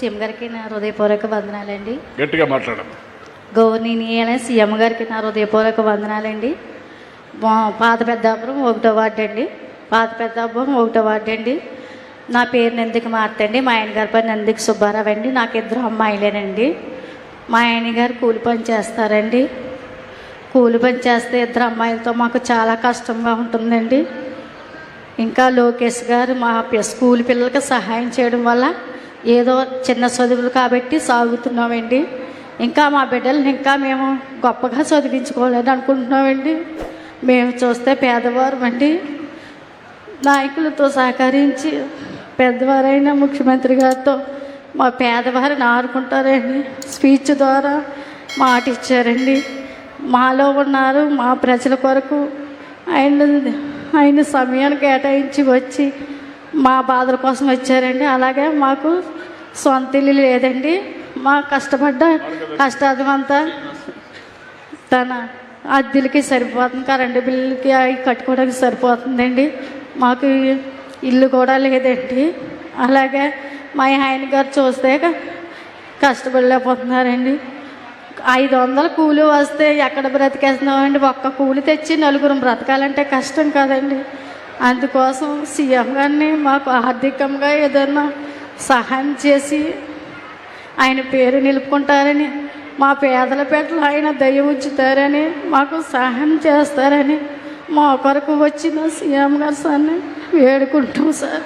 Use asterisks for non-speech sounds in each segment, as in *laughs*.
CM గారికి నా హృదయపూర్వక వందనాలండి. గట్టిగా మాట్లాడమ్మా. గౌరవనీయులైన సీఎం గారికి నా హృదయపూర్వక వందనాలండి. పాత పెద్దాపురం ఒకటో వార్డు అండి. పాత పెద్దాపురం ఒకటో వార్డు అండి. నా పేరు నందికి మార్తండి మా ఆయన గారి పేరు నందికి సుబ్బారావు అండి. నాకు ఇద్దరు అమ్మాయిలేనండి. మా ఆయన గారు కూలి పని చేస్తారండి. కూలి పని చేస్తే ఇద్దరు అమ్మాయిలతో మాకు చాలా కష్టంగా ఉంటుందండి. ఇంకా లోకేష్ గారు మా స్కూల్ పిల్లలకి సహాయం చేయడం వల్ల ఏదో చిన్న చదువులు కాబట్టి సాగుతున్నామండి. ఇంకా మా బిడ్డలను ఇంకా మేము గొప్పగా చదివించుకోవాలని అనుకుంటున్నామండి. మేము చూస్తే పేదవారు అండి నాయకులతో సహకరించి పెద్దవారైన ముఖ్యమంత్రి గారితో మా పేదవారిని ఆడుకుంటారండి స్పీచ్ ద్వారా మాట ఇచ్చారండి. మాలో ఉన్నారు మా ప్రజల కొరకు ఆయన ఆయన సమయాన్ని కేటాయించి వచ్చి మా బాధల కోసం వచ్చారండి. అలాగే మాకు సొంత ఇల్లు లేదండి. మా కష్టపడ్డ కష్టాదమంతా తన అద్దెలకి సరిపోతుంది కరెంటు బిల్లుకి అవి కట్టుకోవడానికి సరిపోతుందండి. మాకు ఇల్లు కూడా లేదండి. అలాగే మా ఆయన గారు చూస్తే కష్టపడలేకపోతున్నారండి. ఐదు వందల కూలి వస్తే ఎక్కడ బ్రతికేస్తున్నామండి? ఒక్క కూలి తెచ్చి నలుగురు బ్రతకాలంటే కష్టం కదండి. అందుకోసం సీఎం గారిని మాకు ఆర్థికంగా ఏదైనా సహాయం చేసి ఆయన పేరు నిలుపుకుంటారని మా పేదల పెట్లు ఆయన దయ ఉంచుతారని మాకు సహాయం చేస్తారని మా కొరకు వచ్చిన సీఎం గారు సార్ని వేడుకుంటాం సార్.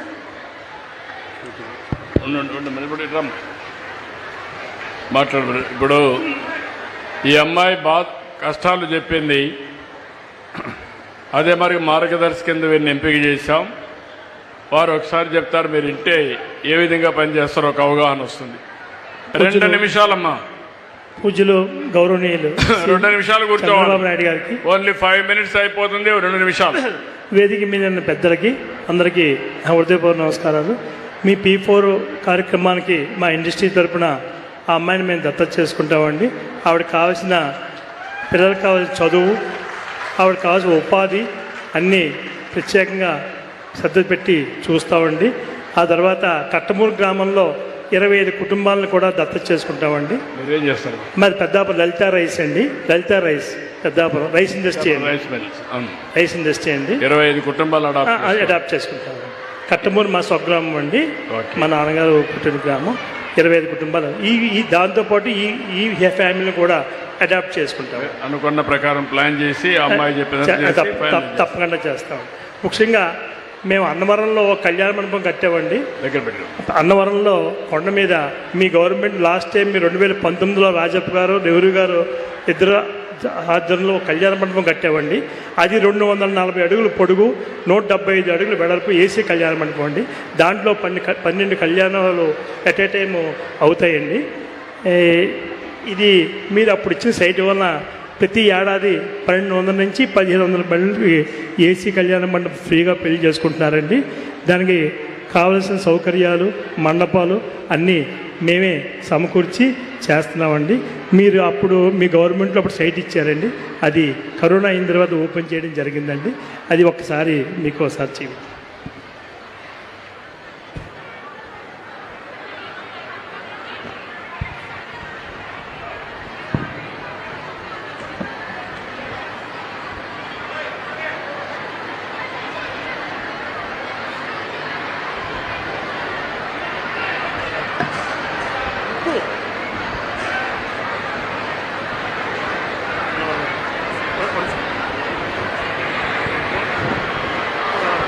మాట్లాడు ఇప్పుడు ఈ అమ్మాయి బా కష్టాలు చెప్పింది. అదే మరి మార్గదర్శి కింద వీరిని ఎంపిక చేశాం. వారు ఒకసారి చెప్తారు మీరు ఇంటే ఏ విధంగా పనిచేస్తారో ఒక అవగాహన వస్తుంది. రెండు నిమిషాలమ్మా. పూజ్యులు గౌరవనీయులు *laughs* రెండు నిమిషాలు చంద్రబాబు కూర్చోవాలి నాయుడు గారికి. ఓన్లీ ఫైవ్ మినిట్స్ అయిపోతుంది రెండు నిమిషాలు. *clears throat* వేదిక మీద ఉన్న పెద్దలకి అందరికీ నా హృదయపూర్వ నమస్కారాలు. మీ పీ ఫోర్ కార్యక్రమానికి మా ఇండస్ట్రీ తరపున ఆ అమ్మాయిని మేము దత్తత చేసుకుంటామండి. ఆవిడకి కావాల్సిన పిల్లలకు కావాల్సిన చదువు ఆవిడకి కావాల్సిన ఉపాధి అన్నీ ప్రత్యేకంగా శ్రద్ధ పెట్టి చూస్తామండి. ఆ తర్వాత కట్టమూరు గ్రామంలో ఇరవై ఐదు కుటుంబాలను కూడా దత్తత చేసుకుంటామండి. మీరేం చేస్తారు? పెద్దాపురం లలిత రైస్ అండి. Lalitha rice Peddapuram rice industry అండి. రైస్ ఇండస్ట్రీ అండి. ఇరవై ఐదు కుటుంబాలు అడాప్ట్ అది అడాప్ట్ చేసుకుంటాము కట్టమూరు మా స్వగ్రామం అండి. మా నాన్నగారు పుట్టిన గ్రామం. ఇరవై ఐదు కుటుంబాలు. ఈ ఈ దాంతోపాటు ఈ ఈ ఫ్యామిలీని కూడా అడాప్ట్ చేసుకుంటాము అనుకున్న ప్రకారం ప్లాన్ చేసి అమ్మాయి చెప్పినట్టు చ- చేసి తప్ప- final తప్ప- చేసి తప్పకుండా చేస్తాం. ముఖ్యంగా మేము అన్నవరంలో ఒక కళ్యాణ మండపం కట్టామండి. దగ్గర పెట్టు అన్నవరంలో కొండ మీద మీ గవర్నమెంట్ లాస్ట్ టైం మీ రెండు వేల పంతొమ్మిదిలో రాజప్ప గారు నెహ్రూ గారు ఇద్దరు ఆధ్వర్యంలో ఒక కళ్యాణ మండపం కట్టామండి. అది రెండు వందల నలభై అడుగులు పొడుగు నూట డెబ్బై ఐదు అడుగులు వెడల్పు ఏసీ కళ్యాణ మండపం అండి. దాంట్లో పన్నె పన్నెండు కళ్యాణాలు ఎట్ ఏ టైం అవుతాయండి. ఇది మీరు అప్పుడు ఇచ్చిన సైట్ వలన ప్రతి ఏడాది పన్నెండు వందల నుంచి పదిహేను వందల మంది ఏసీ కళ్యాణ మండపం ఫ్రీగా పెళ్ళి చేసుకుంటున్నారండి. దానికి కావలసిన సౌకర్యాలు మండపాలు అన్నీ మేమే సమకూర్చి చేస్తున్నామండి. మీరు అప్పుడు మీ గవర్నమెంట్లో అప్పుడు సైట్ ఇచ్చారండి. అది కరోనా అయిన తర్వాత ఓపెన్ చేయడం జరిగిందండి. అది ఒక్కసారి మీకు ఒకసారి చేయండి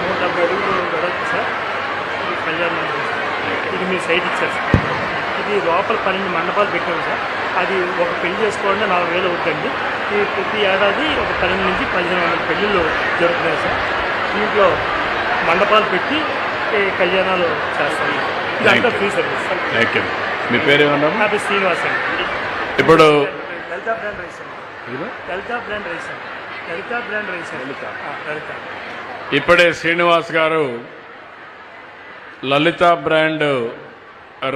నూట డెబ్బై అడుగులు వెడల్పు సార్ సార్. ఇది మీరు సైట్ ఇచ్చారు. సార్ ఇది లోపల పన్నెండు మండపాలు పెట్టాము సార్. అది ఒక పెళ్ళి చేసుకోవాలంటే నాలుగు వేలు అవుతుంది ఈ ప్రతి ఏడాది ఒక పన్నెండు నుంచి పదిహేను వందల పెళ్ళిళ్ళు జరుగుతున్నాయి సార్. దీంట్లో మండపాలు పెట్టి కళ్యాణాలు చేస్తాం ఇదంతా ఫ్రీ సర్వీస్ సార్ మీ పేరు ఏమన్నారు నా పేరు శ్రీనివాస్ అండి. ఇప్పుడు లలితా బ్రాండ్ రైస్ అండి. లలితా బ్రాండ్ రైస్ అండి. Lalitha brand rice Lalitha. ఇప్పుడే శ్రీనివాస్ గారు లలిత బ్రాండ్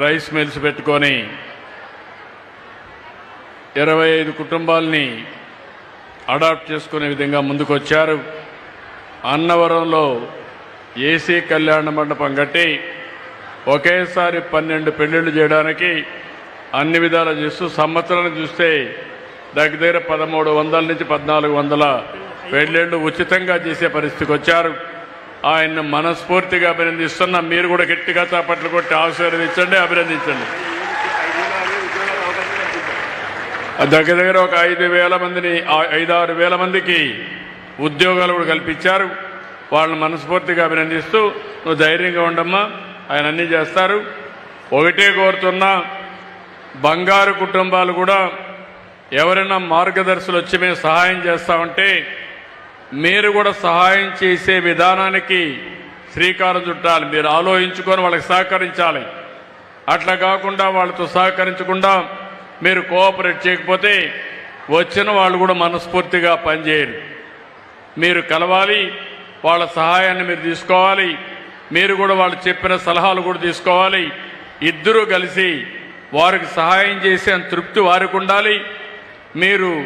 రైస్ మిల్స్ పెట్టుకొని ఇరవై ఐదు కుటుంబాలని అడాప్ట్ చేసుకునే విధంగా ముందుకొచ్చారు. అన్నవరంలో ఏసీ కళ్యాణ మండపం కట్టి ఒకేసారి పన్నెండు పెళ్ళిళ్ళు చేయడానికి అన్ని విధాలు చేస్తూ సంవత్సరాన్ని చూస్తే దగ్గర దగ్గర పదమూడు వందల నుంచి పద్నాలుగు వందల పెళ్ళిళ్ళు ఉచితంగా చేసే పరిస్థితికి వచ్చారు. ఆయన్ని మనస్ఫూర్తిగా అభినందిస్తున్నా. మీరు కూడా గట్టిగా చాపట్లు కొట్టి ఆశీర్వదించండి అభినందించండి. దగ్గర దగ్గర ఒక ఐదు వేల మందిని ఐదారు వేల మందికి ఉద్యోగాలు కూడా కల్పించారు. వాళ్ళని మనస్ఫూర్తిగా అభినందిస్తూ నువ్వు ధైర్యంగా ఉండమ్మా ఆయన అన్నీ చేస్తారు. ఒకటే కోరుతున్నా బంగారు కుటుంబాలు కూడా ఎవరైనా మార్గదర్శులు వచ్చి మేము సహాయం చేస్తామంటే మీరు కూడా సహాయం చేసే విధానానికి శ్రీకారం చుట్టాలి. మీరు ఆలోచించుకొని వాళ్ళకి సహకరించాలి. అట్లా కాకుండా వాళ్ళతో సహకరించకుండా మీరు కోఆపరేట్ చేయకపోతే వచ్చిన వాళ్ళు కూడా మనస్ఫూర్తిగా పనిచేయరు. మీరు కలవాలి వాళ్ళ సహాయాన్ని మీరు తీసుకోవాలి మీరు కూడా వాళ్ళు చెప్పిన సలహాలు కూడా తీసుకోవాలి. ఇద్దరూ కలిసి వారికి సహాయం చేసే తృప్తి వారికి ఉండాలి. మీరు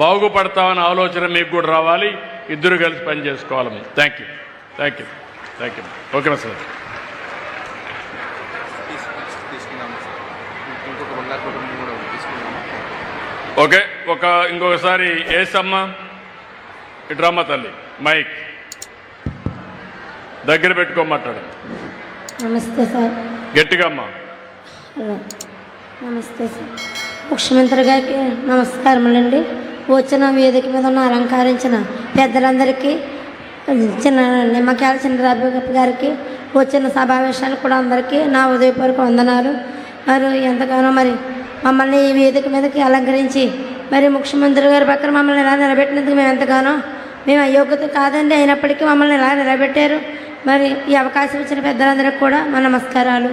బాగుపడతామనే ఆలోచన మీకు కూడా రావాలి. ఇద్దరు కలిసి పని చేసుకోవాలి thank you thank you thank you okay sir okay ఒక ఇంకొకసారి ఏసమ్మ ఇట్రమ్మ తల్లి మైక్. దగ్గర పెట్టుకోమాట్లాడు నమస్తే సార్. గట్టిగా అమ్మా. నమస్తే సార్. ముఖ్యమంత్రి గారికి నమస్కారములండి. వచ్చిన వేదిక మీద ఉన్న అలంకరించిన పెద్దలందరికీ చిన్న నిమ్మకాయల చంద్రబాబు గారికి వచ్చిన సమావేశాలు కూడా అందరికీ నా ఉదయపూర్వక వందనాలు. మరి ఎంతగానో మరి మమ్మల్ని ఈ వేదిక మీదకి అలంకరించి మరి ముఖ్యమంత్రి గారి పక్కన మమ్మల్ని ఇలా నిలబెట్టినందుకు మేము ఎంతగానో మేము అయోగ్యత కాదండి అయినప్పటికీ మమ్మల్ని ఇలా నిలబెట్టారు. మరి ఈ అవకాశం ఇచ్చిన పెద్దలందరికీ కూడా మా నమస్కారాలు.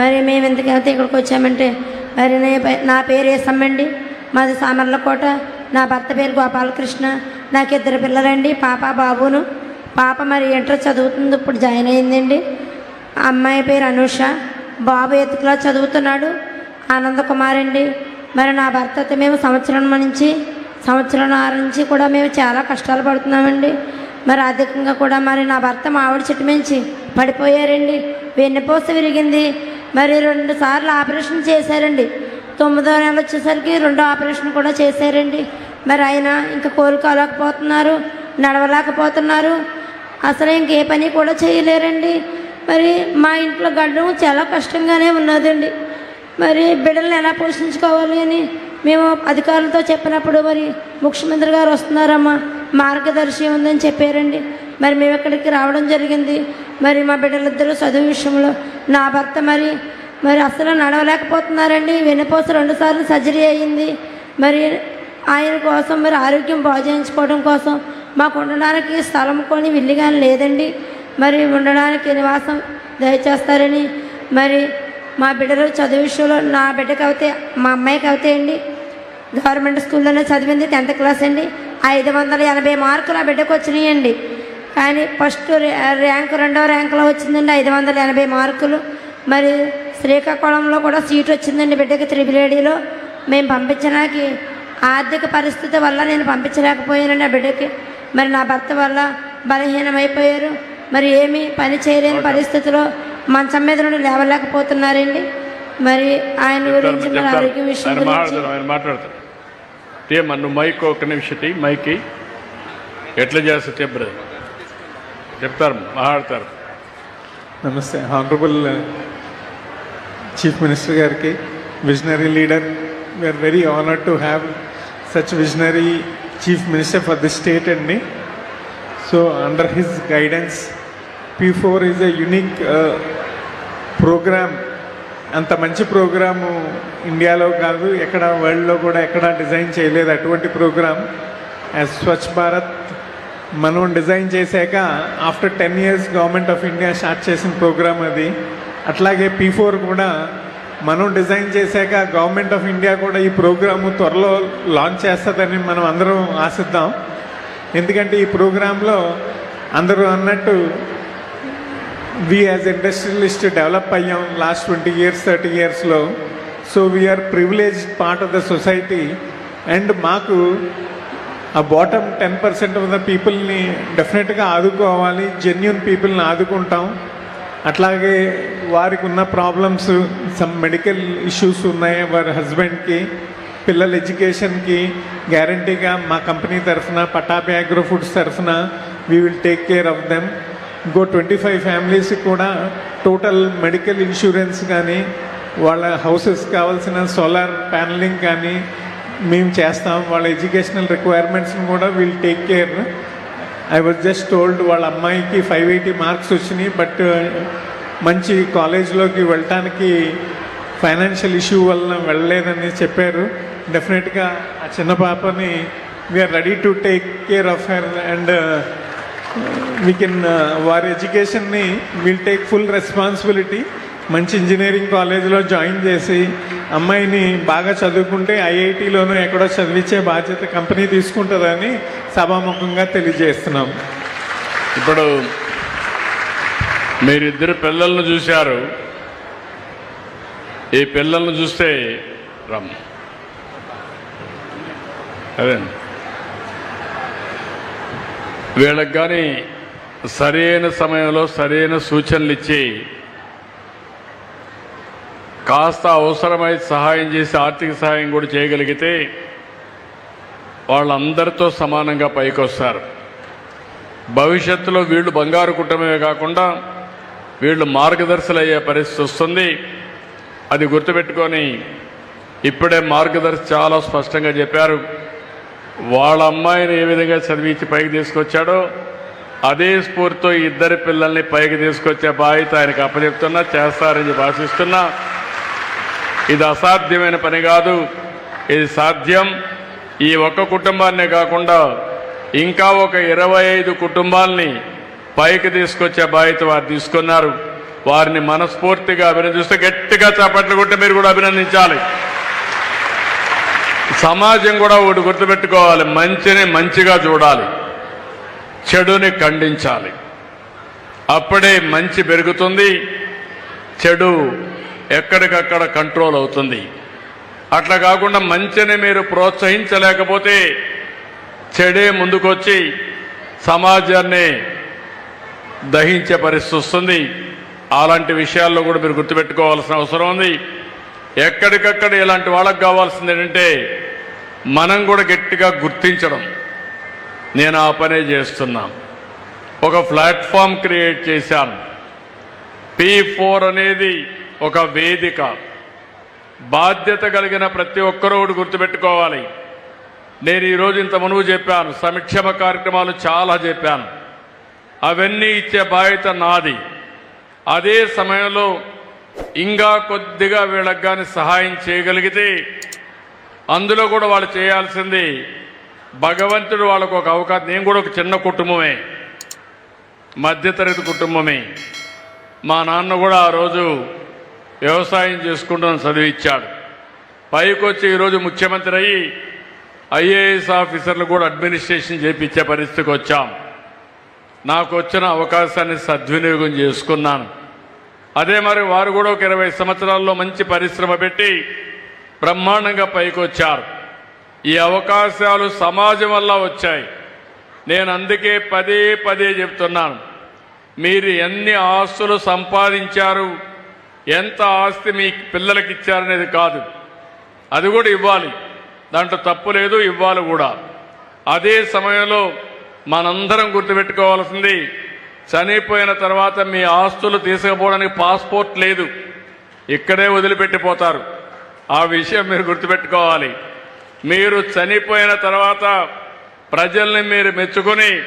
మరి మేము ఎంతకైతే ఇక్కడికి వచ్చామంటే మరి నా పేరు వేసమ్మండి మాది సామర్లకోట. నా భర్త పేరు గోపాలకృష్ణ. నాకు ఇద్దరు పిల్లలండి పాప బాబును. పాప మరి ఇంటర్ చదువుతుంది ఇప్పుడు జాయిన్ అయిందండి. అమ్మాయి పేరు అనూష. బాబు ఎత్తుకులా చదువుతున్నాడు ఆనంద కుమార్ అండి. మరి నా భర్తతో మేము సంవత్సరం నుంచి సంవత్సరం నుంచి కూడా మేము చాలా కష్టాలు పడుతున్నామండి. మరి అధికంగా కూడా మరి నా భర్త మామిడి చెట్టు మించి పడిపోయారండి. వెన్నెపూస విరిగింది. మరి రెండు సార్లు ఆపరేషన్ చేశారండి. తొమ్మిదో నెల వచ్చేసరికి రెండో ఆపరేషన్ కూడా చేశారండి. మరి ఆయన ఇంకా కోలుకోలేకపోతున్నారు నడవలేకపోతున్నారు. అసలు ఇంకే పని కూడా చేయలేరండి. మరి మా ఇంట్లో గడ్డం చాలా కష్టంగానే ఉన్నదండి. మరి బిడ్డలను ఎలా పోషించుకోవాలి అని మేము అధికారులతో చెప్పినప్పుడు మరి ముఖ్యమంత్రి గారు వస్తున్నారమ్మా మార్గదర్శి ఉందని చెప్పారండి. మరి మేము ఇక్కడికి రావడం జరిగింది. మరి మా బిడ్డలిద్దరూ చదువు విషయంలో నా భర్త మరి మరి అసలు నడవలేకపోతున్నారండి. వెన్నుపూస రెండుసార్లు సర్జరీ అయ్యింది మరి ఆయన కోసం మరి ఆరోగ్యం బాగు కోసం మాకు ఉండడానికి స్థలం కొని విల్లిగా లేదండి. మరి ఉండడానికి నివాసం దయచేస్తారని మరి మా బిడ్డలు చదువు విషయంలో నా బిడ్డకి అవుతే మా అమ్మాయికి అవుతే అండి. గవర్నమెంట్ స్కూల్లోనే చదివింది టెన్త్ క్లాస్ అండి. ఐదు వందల ఎనభై మార్కులు ఆ బిడ్డకు వచ్చినాయండి. కానీ ఫస్ట్ ర్యాంకు రెండో ర్యాంకులో వచ్చిందండి ఐదు వందల ఎనభై మార్కులు. మరి శ్రీకాకుళంలో కూడా సీట్ వచ్చిందండి బిడ్డకి త్రిబులేడీలో మేము పంపించడానికి ఆర్థిక పరిస్థితి వల్ల నేను పంపించలేకపోయానండి ఆ బిడ్డకి. మరి నా భర్త వల్ల బలహీనమైపోయారు. మరి ఏమీ పని చేయలేని పరిస్థితిలో మంచం మీద నుండి లేవలేకపోతున్నారండి. మరి ఆయన గురించి మరి ఆరోగ్య విషయం ఆయన గురించి మాట్లాడతారు ఆయన మాట్లాడతారు ఏమన్నా నువ్వు మైక్ ఒక నిమిషం మైకి ఎట్లా చేస్తా చెప్పరు చెప్తారు మాట్లాడతారు. నమస్తే హానరబుల్ చీఫ్ మినిస్టర్ గారికి visionary leader we're very honoured to such visionary chief minister for the state అండి so under his guidance P four is a unique programme అంత మంచి ప్రోగ్రాము ఇండియాలో కాదు ఎక్కడ వరల్డ్లో కూడా ఎక్కడ డిజైన్ చేయలేదు అటువంటి ప్రోగ్రామ్ యాజ్ స్వచ్ఛ భారత్ మనం డిజైన్ చేశాక after ten years government of India start చేసిన ప్రోగ్రామ్ అది. అట్లాగే పీ ఫోర్ కూడా మనం డిజైన్ చేశాక గవర్నమెంట్ ఆఫ్ ఇండియా కూడా ఈ ప్రోగ్రాము త్వరలో లాంచ్ చేస్తుందని మనం అందరం ఆశిద్దాం. ఎందుకంటే ఈ ప్రోగ్రాంలో అందరూ అన్నట్టు వి యాజ్ ఇండస్ట్రియలిస్ట్ డెవలప్ అయ్యాం లాస్ట్ ట్వంటీ ఇయర్స్ థర్టీ ఇయర్స్లో so we're privilege part of the society and మాకు ఆ bottom ten percent of the పీపుల్ని డెఫినెట్గా ఆదుకోవాలి జెన్యున్ పీపుల్ని ఆదుకుంటాం. అట్లాగే వారికి ఉన్న ప్రాబ్లమ్స్ సమ్ మెడికల్ ఇష్యూస్ ఉన్నాయి. వారి హస్బెండ్కి పిల్లల ఎడ్యుకేషన్కి గ్యారంటీగా మా కంపెనీ తరఫున పటాపి అగ్రో ఫుడ్స్ తరఫున we will take care of them ఇంకో ట్వంటీ ఫైవ్ ఫ్యామిలీస్కి కూడా టోటల్ మెడికల్ ఇన్సూరెన్స్ కానీ వాళ్ళ హౌసెస్ కావాల్సిన సోలార్ ప్యానలింగ్ కానీ మేము చేస్తాం. వాళ్ళ ఎడ్యుకేషనల్ రిక్వైర్మెంట్స్ని కూడా we'll take care I was just told వాళ్ళ అమ్మాయికి ఫైవ్ ఎయిటీ మార్క్స్ వచ్చినాయి బట్ uh, మంచి కాలేజ్లోకి వెళ్ళటానికి ఫైనాన్షియల్ ఇష్యూ వల్ల వెళ్ళలేదని చెప్పారు. డెఫినెట్గా ఆ చిన్న పాపని we're ready to take care of her and we can వారి ఎడ్యుకేషన్ని విల్ టేక్ ఫుల్ రెస్పాన్సిబిలిటీ మంచి ఇంజనీరింగ్ కాలేజీలో జాయిన్ చేసి అమ్మాయిని బాగా చదువుకుంటే ఐఐటిలోనూ ఎక్కడో చదివించే బాధ్యత కంపెనీ తీసుకుంటుందని సభాముఖంగా తెలియజేస్తున్నాం. ఇప్పుడు మీరిద్దరు పిల్లలను చూశారు. ఈ పిల్లలను చూస్తే రమ్. అదే. వీళ్ళకి కానీ సరైన సమయంలో సరైన సూచనలు ఇచ్చి కాస్త అవసరమై సహాయం చేసి ఆర్థిక సహాయం కూడా చేయగలిగితే వాళ్ళందరితో సమానంగా పైకొస్తారు. భవిష్యత్తులో వీళ్ళు బంగారు కుటుంబమే కాకుండా వీళ్ళు మార్గదర్శులు అయ్యే పరిస్థితి వస్తుంది. అది గుర్తుపెట్టుకొని ఇప్పుడే మార్గదర్శి చాలా స్పష్టంగా చెప్పారు. వాళ్ళ అమ్మాయిని ఏ విధంగా చదివించి పైకి తీసుకొచ్చాడో అదే స్ఫూర్తితో ఇద్దరి పిల్లల్ని పైకి తీసుకొచ్చే బాధ్యత ఆయనకు అప్పచెప్తున్నా చేస్తారని భాషిస్తున్నా ఇది అసాధ్యమైన పని కాదు. ఇది సాధ్యం. ఈ ఒక్క కుటుంబాన్నే కాకుండా ఇంకా ఒక ఇరవై ఐదు కుటుంబాల్ని పైకి తీసుకొచ్చే బాధ్యత వారు తీసుకున్నారు. వారిని మనస్ఫూర్తిగా అభినందిస్తూ గట్టిగా చేపట్లు కొట్టి మీరు కూడా అభినందించాలి. సమాజం కూడా ఒకటి గుర్తుపెట్టుకోవాలి. మంచిని మంచిగా చూడాలి. చెడుని ఖండించాలి. అప్పుడే మంచి పెరుగుతుంది. చెడు ఎక్కడికక్కడ కంట్రోల్ అవుతుంది. అట్లా కాకుండా మంచిని మీరు ప్రోత్సహించలేకపోతే చెడే ముందుకొచ్చి సమాజాన్ని దహించే పరిస్థితి వస్తుంది. అలాంటి విషయాల్లో కూడా మీరు గుర్తుపెట్టుకోవాల్సిన అవసరం ఉంది. ఎక్కడికక్కడ ఇలాంటి వాళ్ళకి కావాల్సింది ఏంటంటే మనం కూడా గట్టిగా గుర్తించడం. నేను ఆ పనే చేస్తున్నా. ఒక ప్లాట్ఫామ్ క్రియేట్ చేశాను. పీ ఫోర్ అనేది ఒక వేదిక. బాధ్యత కలిగిన ప్రతి ఒక్కరూ గుర్తుపెట్టుకోవాలి. నేను ఈరోజు ఇంత మునువు చెప్పాను సంక్షేమ కార్యక్రమాలు చాలా చెప్పాను. అవన్నీ ఇచ్చే బాధ్యత నాది. అదే సమయంలో ఇంకా కొద్దిగా వీళ్ళకి కానీ సహాయం చేయగలిగితే అందులో కూడా వాళ్ళు చేయాల్సింది భగవంతుడు వాళ్ళకు ఒక అవకాశం నేను కూడా ఒక చిన్న కుటుంబమే. మధ్యతరగతి కుటుంబమే. మా నాన్న కూడా ఆ రోజు వ్యవసాయం చేసుకుంటున్న చదివిచ్చాడు పైకి వచ్చి ఈరోజు ముఖ్యమంత్రి అయ్యి ఐఏఎస్ ఆఫీసర్లు కూడా అడ్మినిస్ట్రేషన్ చేపించే పరిస్థితికి వచ్చాం. నాకు వచ్చిన అవకాశాన్ని సద్వినియోగం చేసుకున్నాను. అదే మరి వారు కూడా ఒక ఇరవై సంవత్సరాల్లో మంచి పరిశ్రమ పెట్టి బ్రహ్మాండంగా పైకి వచ్చారు ఈ అవకాశాలు సమాజం వల్ల వచ్చాయి. నేను అందుకే పదే పదే చెప్తున్నాను. మీరు ఎన్ని ఆస్తులు సంపాదించారు ఎంత ఆస్తి మీ పిల్లలకి ఇచ్చారనేది కాదు. అది కూడా ఇవ్వాలి. దాంట్లో తప్పు లేదు ఇవ్వాలి కూడా. అదే సమయంలో మనందరం గుర్తుపెట్టుకోవాల్సింది చనిపోయిన తర్వాత మీ ఆస్తులు తీసుకుపోవడానికి పాస్పోర్ట్ లేదు. ఇక్కడే వదిలిపెట్టిపోతారు. ఆ విషయం మీరు గుర్తుపెట్టుకోవాలి. మీరు చనిపోయిన తర్వాత ప్రజల్ని మీరు మెచ్చుకొని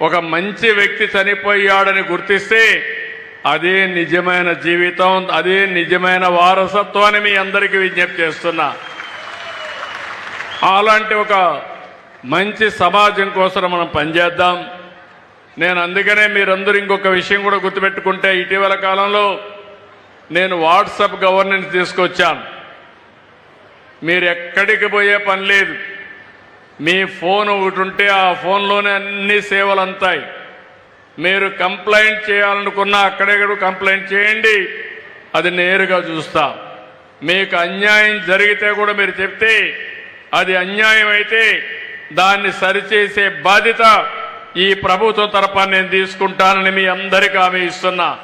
ఒక మంచి వ్యక్తి చనిపోయాడని గుర్తిస్తే అదే నిజమైన జీవితం అదే నిజమైన వారసత్వాన్ని మీ అందరికీ విజ్ఞప్తి చేస్తున్నా. అలాంటి ఒక మంచి సమాజం కోసం మనం పనిచేద్దాం. నేను అందుకనే మీరందరూ ఇంకొక విషయం కూడా గుర్తుపెట్టుకుంటే ఇటీవల కాలంలో నేను వాట్సాప్ గవర్నెన్స్ తీసుకొచ్చాను. మీరు ఎక్కడికి పోయే పని లేదు. మీ ఫోన్ ఒకటి ఉంటే ఆ ఫోన్లోనే అన్ని సేవలు అంతాయి. మీరు కంప్లైంట్ చేయాలనుకున్నా అక్కడెక్కడ కంప్లైంట్ చేయండి. అది నేరుగా చూస్తా. మీకు అన్యాయం జరిగితే కూడా మీరు చెప్తే అది అన్యాయం అయితే దాన్ని సరిచేసే బాధ్యత ఈ ప్రభుత్వం తరఫున నేను తీసుకుంటానని మీ అందరికీ హామీ ఇస్తున్నా.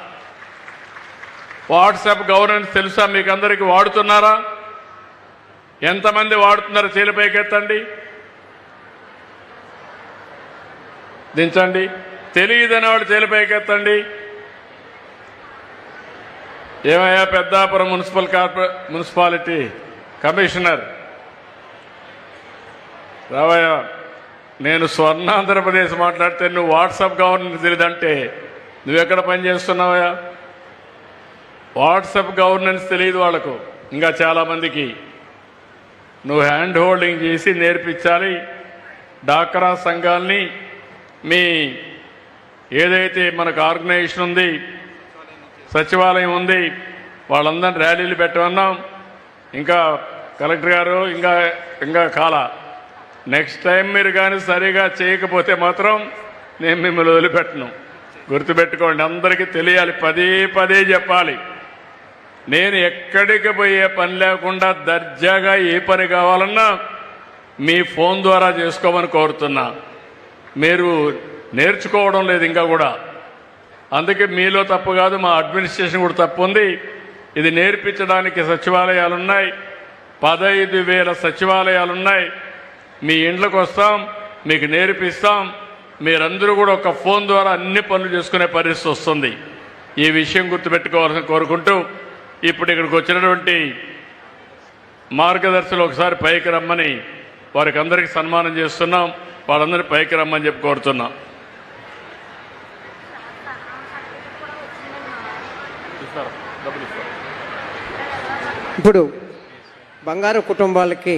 వాట్సాప్ గవర్నెన్స్ తెలుసా మీకు అందరికీ వాడుతున్నారా? ఎంతమంది వాడుతున్నారో చేలిపైకెత్తండి? దించండి. తెలియదని వాడు చేలిపైకెత్తండి ఏమయ్యా పెద్దాపురం మున్సిపల్ కార్పొరే మున్సిపాలిటీ కమిషనర్? రావయ్య నేను స్వర్ణ ఆంధ్రప్రదేశ్ మాట్లాడితే నువ్వు వాట్సాప్ గవర్నెన్స్ తెలియదంటే నువ్వెక్కడ పని చేస్తున్నావయ్యా? వాట్సాప్ గవర్నెన్స్ తెలియదు వాళ్ళకు ఇంకా చాలామందికి. నువ్వు హ్యాండ్ హోల్డింగ్ చేసి నేర్పించాలి. డాక్రా సంఘాల్ని మీ ఏదైతే మనకు ఆర్గనైజేషన్ ఉంది సచివాలయం ఉంది వాళ్ళందరినీ ర్యాలీలు పెట్టమన్నాం. ఇంకా కలెక్టర్ గారు ఇంకా ఇంకా కాల. నెక్స్ట్ టైం మీరు కానీ సరిగా చేయకపోతే మాత్రం నేను మిమ్మల్ని వదిలిపెట్టను. గుర్తుపెట్టుకోండి అందరికీ తెలియాలి పదే పదే చెప్పాలి. నేను ఎక్కడికి పోయే పని లేకుండా దర్జాగా ఏ పని కావాలన్నా మీ ఫోన్ ద్వారా చేసుకోమని కోరుతున్నా. మీరు నేర్చుకోవడం లేదు ఇంకా కూడా. అందుకే మీలో తప్పు కాదు మా అడ్మినిస్ట్రేషన్ కూడా తప్పు ఉంది. ఇది నేర్పించడానికి సచివాలయాలు ఉన్నాయి పదహైదు వేల సచివాలయాలు ఉన్నాయి మీ ఇండ్లకు వస్తాం మీకు నేర్పిస్తాం. మీరందరూ కూడా ఒక ఫోన్ ద్వారా అన్ని పనులు చేసుకునే పరిస్థితి వస్తుంది. ఈ విషయం గుర్తుపెట్టుకోవాలని కోరుకుంటూ ఇప్పుడు ఇక్కడికి వచ్చినటువంటి మార్గదర్శులు ఒకసారి పైకి రమ్మని వారికి అందరికీ సన్మానం చేస్తున్నాం. వాళ్ళందరినీ పైకి రమ్మని చెప్పి కోరుతున్నాం. ఇప్పుడు బంగారు కుటుంబాలకి